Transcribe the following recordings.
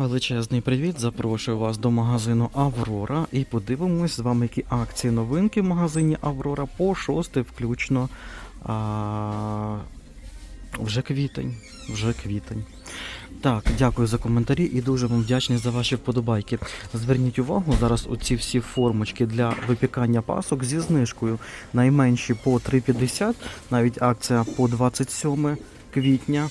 Величезний привіт! Запрошую вас до магазину Аврора і подивимось з вами, які акції новинки в магазині Аврора по 6 включно. А, вже квітень. Вже квітень. Так, дякую за коментарі і дуже вам вдячний за ваші вподобайки. Зверніть увагу, зараз оці всі формочки для випікання пасок зі знижкою. Найменші по 3,50, навіть акція по 27 квітня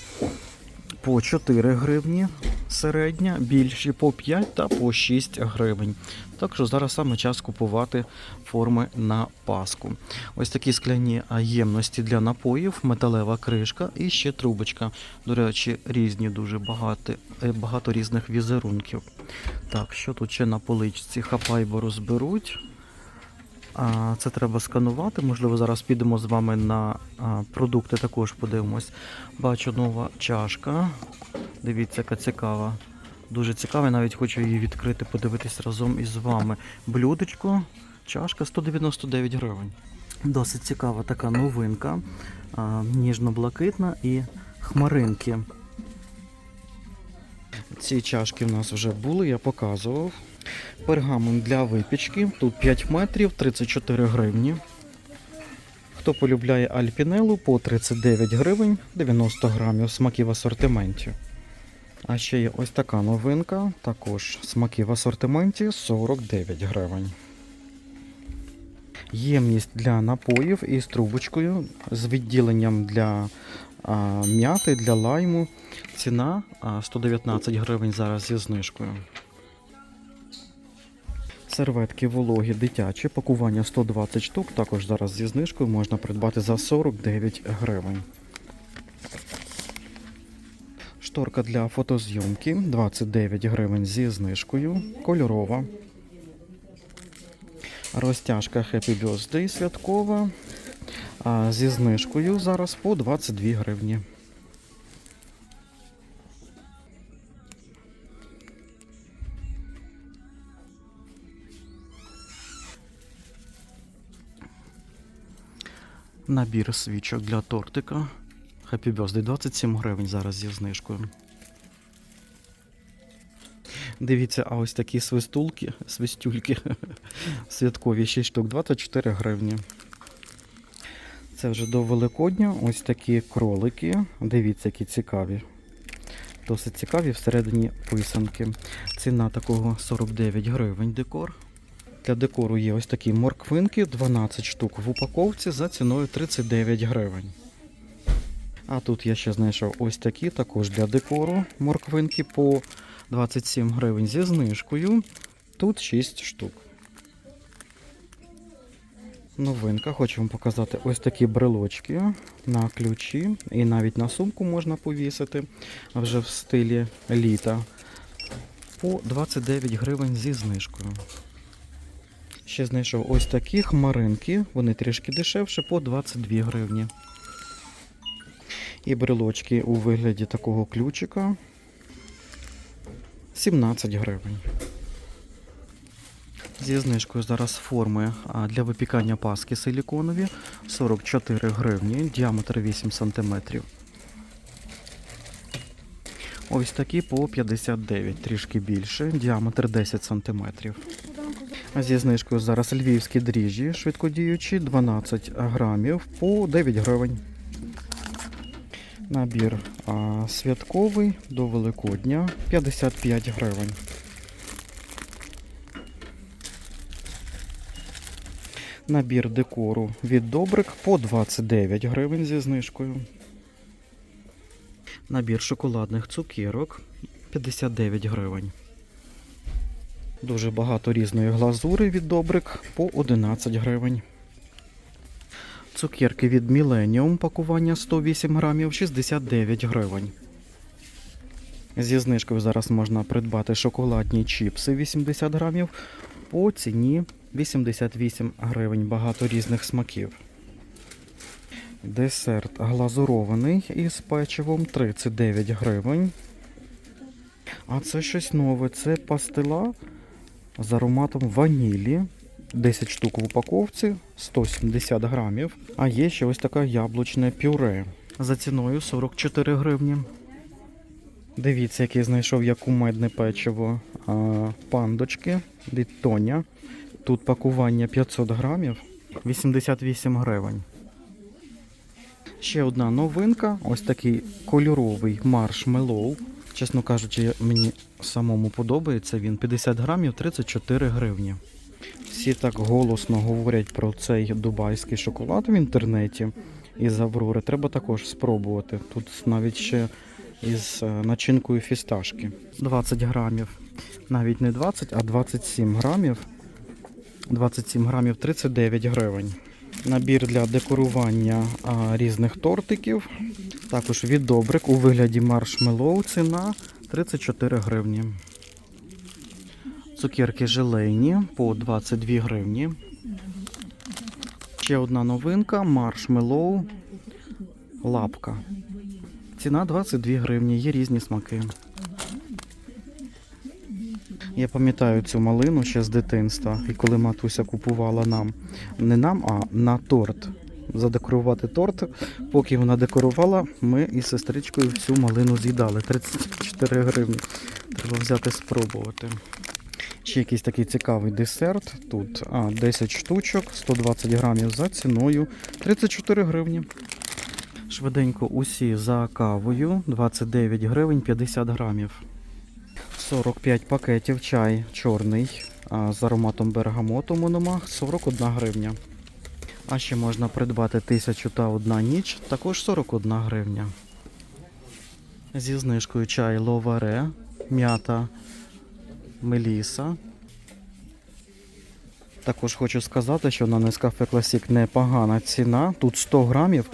по 4 гривні середня, більші по 5 та по 6 гривень. Так що зараз саме час купувати форми на паску. Ось такі скляні ємності для напоїв, металева кришка і ще трубочка. До речі, різні дуже багато, е, багато різних візерунків. Так, що тут ще на поличці? Хапайбо розберуть. Це треба сканувати. Можливо, зараз підемо з вами на продукти, також подивимось. Бачу нова чашка. Дивіться, яка цікава. Дуже цікава, навіть хочу її відкрити, подивитись разом із вами. Блюдечко, чашка 199 гривень. Досить цікава така новинка. Ніжно-блакитна і хмаринки. Ці чашки в нас вже були, я показував. Пергамент для випічки. Тут 5 метрів, 34 гривні. Хто полюбляє альпінелу по 39 гривень, 90 грамів смаки в асортименті. А ще є ось така новинка, також смаки в асортименті 49 гривень. Ємність для напоїв із трубочкою, з відділенням для а, м'яти, для лайму. Ціна 119 гривень зараз зі знижкою. Серветки вологі дитячі, пакування 120 штук, також зараз зі знижкою можна придбати за 49 гривень. Шторка для фотозйомки 29 гривень зі знижкою, кольорова. Розтяжка Happy Birthday святкова. Зі знижкою зараз по 22 гривні. Набір свічок для тортика. Happy Birthday 27 гривень зараз зі знижкою. Дивіться, а ось такі свистулки, свистюльки святкові 6 штук 24 гривні. Це вже до Великодня. Ось такі кролики. Дивіться, які цікаві. Досить цікаві всередині писанки. Ціна такого 49 гривень декор. Для декору є ось такі морквинки, 12 штук в упаковці за ціною 39 гривень. А тут я ще знайшов ось такі, також для декору морквинки по 27 гривень зі знижкою. Тут 6 штук. Новинка, хочу вам показати ось такі брелочки на ключі і навіть на сумку можна повісити вже в стилі літа. По 29 гривень зі знижкою. Ще знайшов ось такі хмаринки, вони трішки дешевше, по 22 гривні. І брелочки у вигляді такого ключика 17 гривень. Зі знижкою зараз форми для випікання паски силіконові 44 гривні, діаметр 8 см. Ось такі по 59, трішки більше, діаметр 10 см. Зі знижкою зараз львівські дріжджі швидкодіючі 12 грамів по 9 гривень. Набір а, святковий до Великодня 55 гривень. Набір декору від Добрик по 29 гривень зі знижкою. Набір шоколадних цукерок 59 гривень. Дуже багато різної глазури від Добрик по 11 гривень. Цукерки від Millennium пакування 108 грамів 69 гривень. Зі знижкою зараз можна придбати шоколадні чіпси 80 грамів по ціні 88 гривень. Багато різних смаків. Десерт глазурований із печивом 39 гривень. А це щось нове. Це пастила з ароматом ванілі. 10 штук в упаковці, 170 грамів. А є ще ось таке яблучне пюре за ціною 44 гривні. Дивіться, який знайшов я кумедне печиво. А, пандочки від Тоня. Тут пакування 500 грамів, 88 гривень. Ще одна новинка. Ось такий кольоровий маршмеллоу. Чесно кажучи, мені самому подобається він. 50 грамів 34 гривні. Всі так голосно говорять про цей дубайський шоколад в інтернеті із Аврори. Треба також спробувати. Тут навіть ще із е, начинкою фісташки. 20 грамів. Навіть не 20, а 27 грамів. 27 грамів 39 гривень. Набір для декорування а, різних тортиків. Також від добрик у вигляді маршмеллоу ціна 34 гривні. Цукерки желейні по 22 гривні. Ще одна новинка маршмеллоу лапка. Ціна 22 гривні, є різні смаки. Я пам'ятаю цю малину ще з дитинства, і коли матуся купувала нам, не нам, а на торт. Задекорувати торт. Поки вона декорувала, ми із сестричкою всю малину з'їдали. 34 гривні. Треба взяти спробувати. Ще якийсь такий цікавий десерт. Тут а, 10 штучок, 120 грамів за ціною 34 гривні. Швиденько усі за кавою 29 гривень 50 грамів. 45 пакетів чай чорний з ароматом бергамоту Мономах 41 гривня. А ще можна придбати 1000 та одна ніч, також 41 гривня. Зі знижкою чай ловаре, м'ята Меліса. Також хочу сказати, що на Nescafe Classic непогана ціна. Тут 100 грамів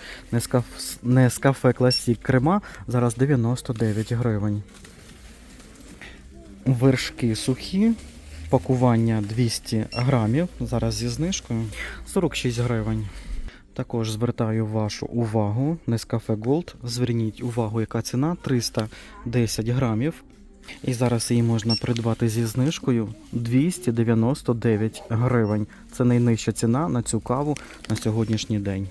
Nescafe Classic крема зараз 99 гривень. Вершки сухі, пакування 200 грамів, зараз зі знижкою 46 гривень. Також звертаю вашу увагу, Nescafe Gold. Зверніть увагу, яка ціна 310 грамів. І зараз її можна придбати зі знижкою 299 гривень. Це найнижча ціна на цю каву на сьогоднішній день.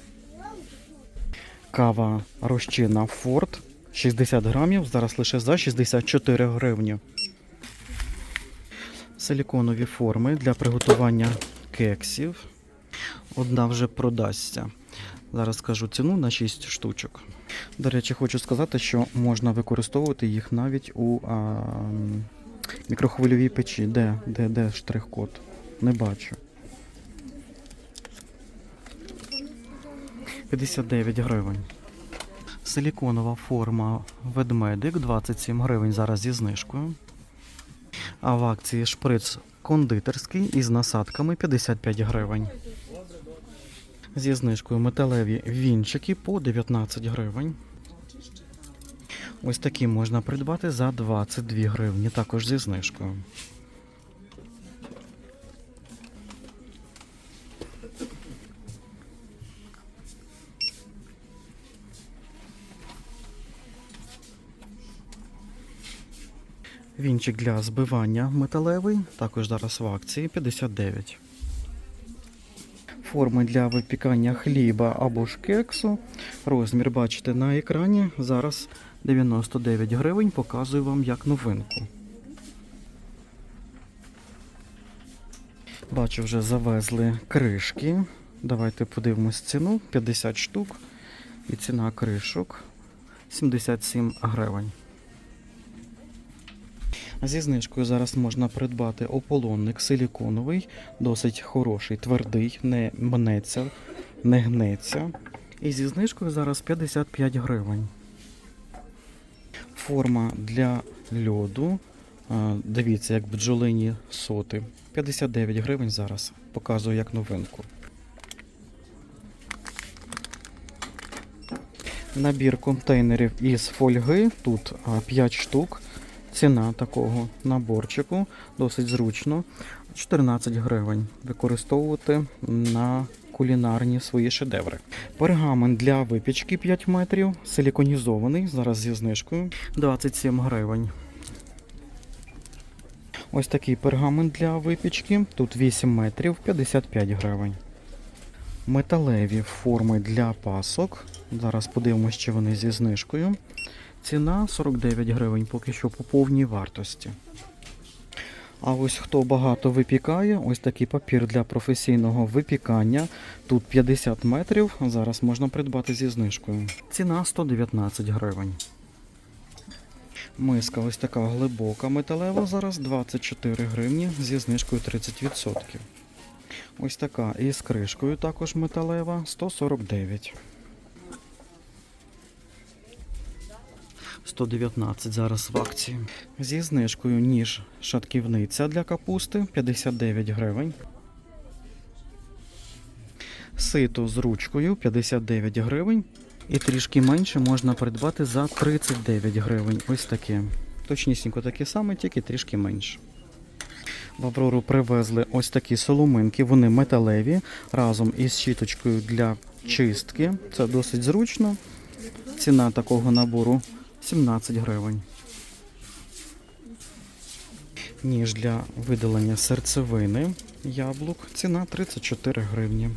Кава розчина Форд 60 грамів, зараз лише за 64 гривні. Силіконові форми для приготування кексів. Одна вже продасться. Зараз скажу ціну на 6 штучок. До речі, хочу сказати, що можна використовувати їх навіть у а, мікрохвильовій печі. Де, де, де штрих-код? Не бачу. 59 гривень. Силіконова форма ведмедик 27 гривень зараз зі знижкою. А в акції шприц кондитерський із насадками 55 гривень. Зі знижкою металеві вінчики по 19 гривень. Ось такі можна придбати за 22 гривні, також зі знижкою. Вінчик для збивання металевий, також зараз в акції 59. Форми для випікання хліба або ж кексу. Розмір бачите на екрані. Зараз 99 гривень. Показую вам як новинку. Бачу, вже завезли кришки. Давайте подивимось ціну. 50 штук. І ціна кришок 77 гривень. Зі знижкою зараз можна придбати ополонник силіконовий, досить хороший, твердий, не мнеться, не гнеться. І зі знижкою зараз 55 гривень. Форма для льоду. Дивіться, як бджолині соти. 59 гривень зараз. Показую як новинку. Набір контейнерів із фольги. Тут 5 штук. Ціна такого наборчику досить зручно. 14 гривень. Використовувати на кулінарні свої шедеври. Пергамент для випічки 5 метрів, силіконізований, зараз зі знижкою 27 гривень. Ось такий пергамент для випічки. Тут 8 метрів 55 гривень. Металеві форми для пасок. Зараз подивимося, чи вони зі знижкою. Ціна 49 гривень, поки що по повній вартості. А ось хто багато випікає, ось такий папір для професійного випікання. Тут 50 метрів. Зараз можна придбати зі знижкою. Ціна 119 гривень. Миска ось така глибока металева, зараз 24 гривні зі знижкою 30%. Ось така із кришкою також металева 149. 119 зараз в акції. Зі знижкою ніж шатківниця для капусти 59 гривень. Сито з ручкою 59 гривень. І трішки менше можна придбати за 39 гривень. Ось таке. Точнісінько таке саме, тільки трішки менше. В Аврору привезли ось такі соломинки, вони металеві разом із щіточкою для чистки. Це досить зручно. Ціна такого набору 17 гривень. Ніж для видалення серцевини яблук. Ціна 34 гривні.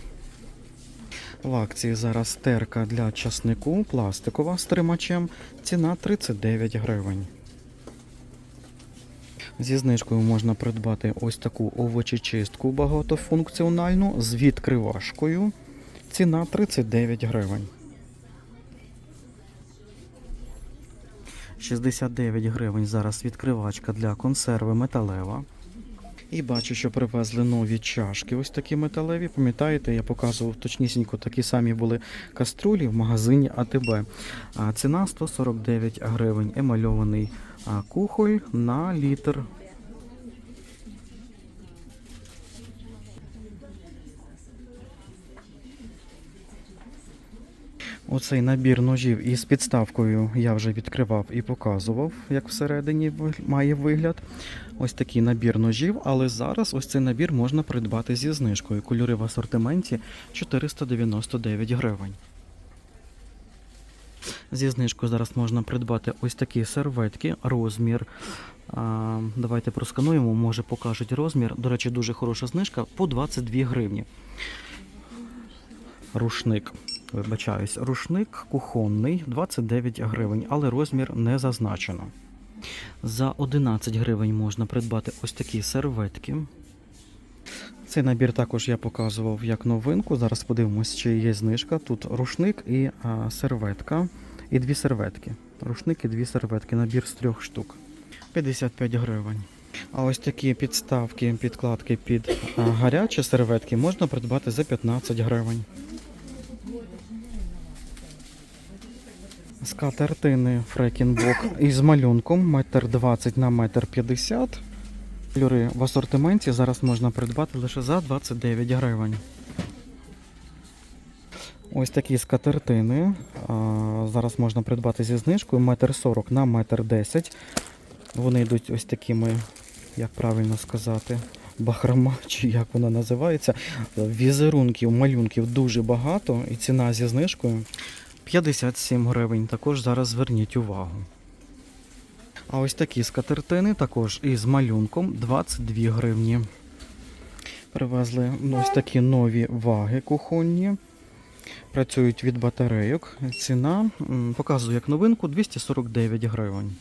В акції зараз терка для часнику пластикова з тримачем. Ціна 39 гривень. Зі знижкою можна придбати ось таку овочечистку багатофункціональну з відкривашкою. Ціна 39 гривень. 69 гривень зараз відкривачка для консерви металева. І бачу, що привезли нові чашки. Ось такі металеві. Пам'ятаєте, я показував точнісінько такі самі були каструлі в магазині АТБ. Ціна 149 гривень. Емальований кухоль на літр. Оцей набір ножів із підставкою я вже відкривав і показував, як всередині має вигляд. Ось такий набір ножів, але зараз ось цей набір можна придбати зі знижкою. Кольори в асортименті 499 гривень. Зі знижкою зараз можна придбати ось такі серветки, розмір. Давайте проскануємо, може покажуть розмір. До речі, дуже хороша знижка по 22 гривні. Рушник. Вибачаюсь, рушник кухонний 29 гривень, але розмір не зазначено. За 11 гривень можна придбати ось такі серветки. Цей набір також я показував як новинку. Зараз подивимось, чи є знижка. Тут рушник і а, серветка. І дві серветки. Рушник і дві серветки. Набір з трьох штук. 55 гривень. А ось такі підставки, підкладки під гарячі серветки можна придбати за 15 гривень. Скатертини Фрекінбок із малюнком 1,20 на 1,50 м. Кольори в асортименті зараз можна придбати лише за 29 гривень. Ось такі скатертини. Зараз можна придбати зі знижкою 1,40 на 1,10 м. Вони йдуть ось такими, як правильно сказати, бахрома, чи як вона називається. Візерунків, малюнків дуже багато, і ціна зі знижкою 57 гривень. Також зараз зверніть увагу. А ось такі скатертини також із малюнком 22 гривні. Привезли ось такі нові ваги кухонні. Працюють від батарейок. Ціна показую як новинку 249 гривень.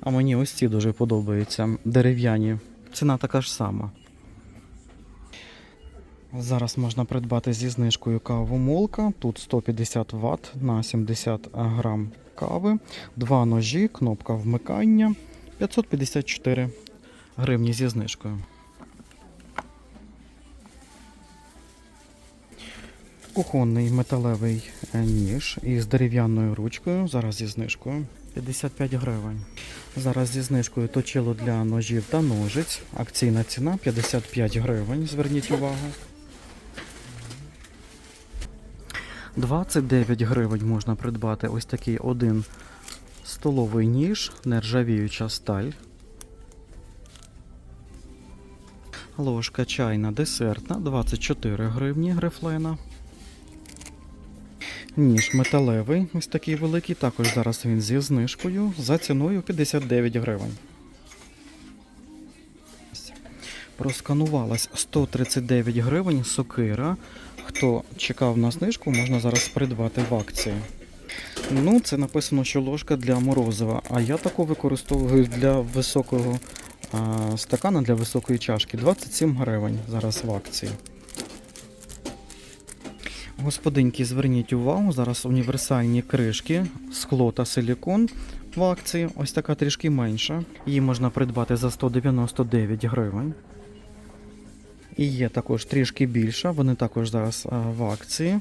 А мені ось ці дуже подобаються. Дерев'яні. Ціна така ж сама. Зараз можна придбати зі знижкою каву молка. Тут 150 Вт на 70 грам кави. Два ножі, кнопка вмикання. 554 гривні зі знижкою. Кухонний металевий е, ніж із дерев'яною ручкою. Зараз зі знижкою 55 гривень. Зараз зі знижкою точило для ножів та ножиць. Акційна ціна 55 гривень. Зверніть увагу. 29 гривень можна придбати ось такий один столовий ніж, нержавіюча сталь. Ложка чайна десертна 24 гривні грифлена. Ніж металевий, ось такий великий, також зараз він зі знижкою за ціною 59 гривень. Просканувалась 139 гривень сокира. Хто чекав на знижку, можна зараз придбати в акції. Ну, це написано, що ложка для морозива, а я таку використовую для високого а, стакана, для високої чашки. 27 гривень зараз в акції. Господинки, зверніть увагу, зараз універсальні кришки, скло та силікон в акції. Ось така трішки менша. Її можна придбати за 199 гривень. І є також трішки більша, вони також зараз а, в акції.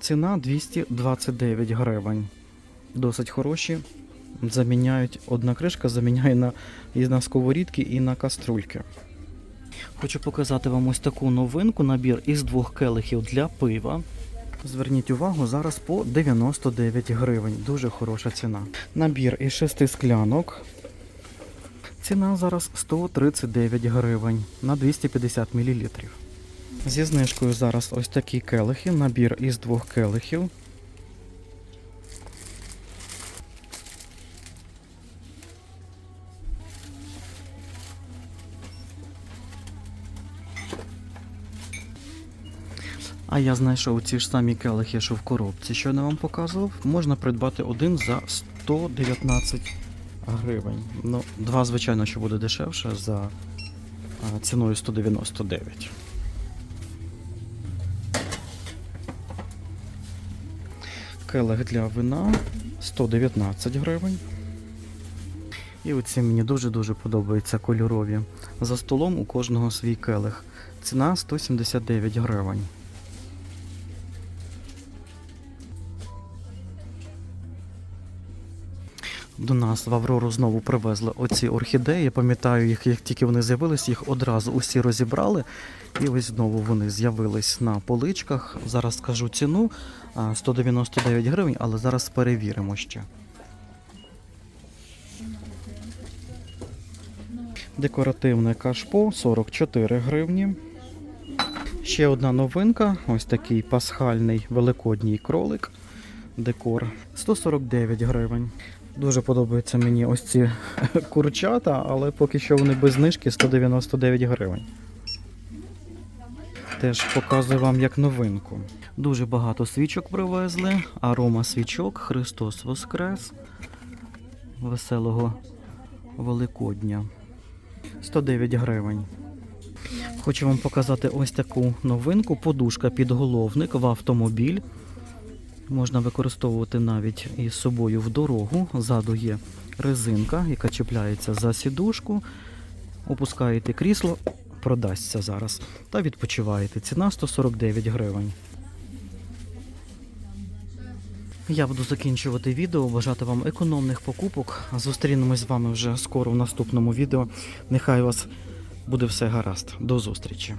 Ціна 229 гривень. Досить хороші. Заміняють, одна кришка заміняє на, і на сковорідки, і на каструльки. Хочу показати вам ось таку новинку, набір із двох келихів для пива. Зверніть увагу, зараз по 99 гривень. Дуже хороша ціна. Набір із шести склянок. Ціна зараз 139 гривень на 250 мл. Зі знижкою зараз ось такі келихи, набір із двох келихів. А я знайшов ці ж самі келихи, що в коробці, що я вам показував. Можна придбати один за 119 гривень. Ну, два, звичайно, що буде дешевше за ціною 199. Келих для вина 119 гривень. І оці мені дуже-дуже подобаються кольорові. За столом у кожного свій келих. Ціна 179 гривень. До нас в Аврору знову привезли оці орхідеї. Я пам'ятаю їх, як тільки вони з'явились, їх одразу усі розібрали. І ось знову вони з'явились на поличках. Зараз скажу ціну 199 гривень, але зараз перевіримо ще. Декоративне кашпо 44 гривні. Ще одна новинка ось такий пасхальний великодній кролик. Декор 149 гривень. Дуже подобаються мені ось ці курчата, але поки що вони без знижки 199 гривень. Теж показую вам як новинку. Дуже багато свічок привезли. Арома свічок, Христос Воскрес. Веселого Великодня. 109 гривень. Хочу вам показати ось таку новинку. Подушка підголовник в автомобіль. Можна використовувати навіть із собою в дорогу. Ззаду є резинка, яка чіпляється за сідушку. Опускаєте крісло, продасться зараз. Та відпочиваєте. Ціна 149 гривень. Я буду закінчувати відео, бажати вам економних покупок. Зустрінемось з вами вже скоро в наступному відео. Нехай у вас буде все гаразд. До зустрічі!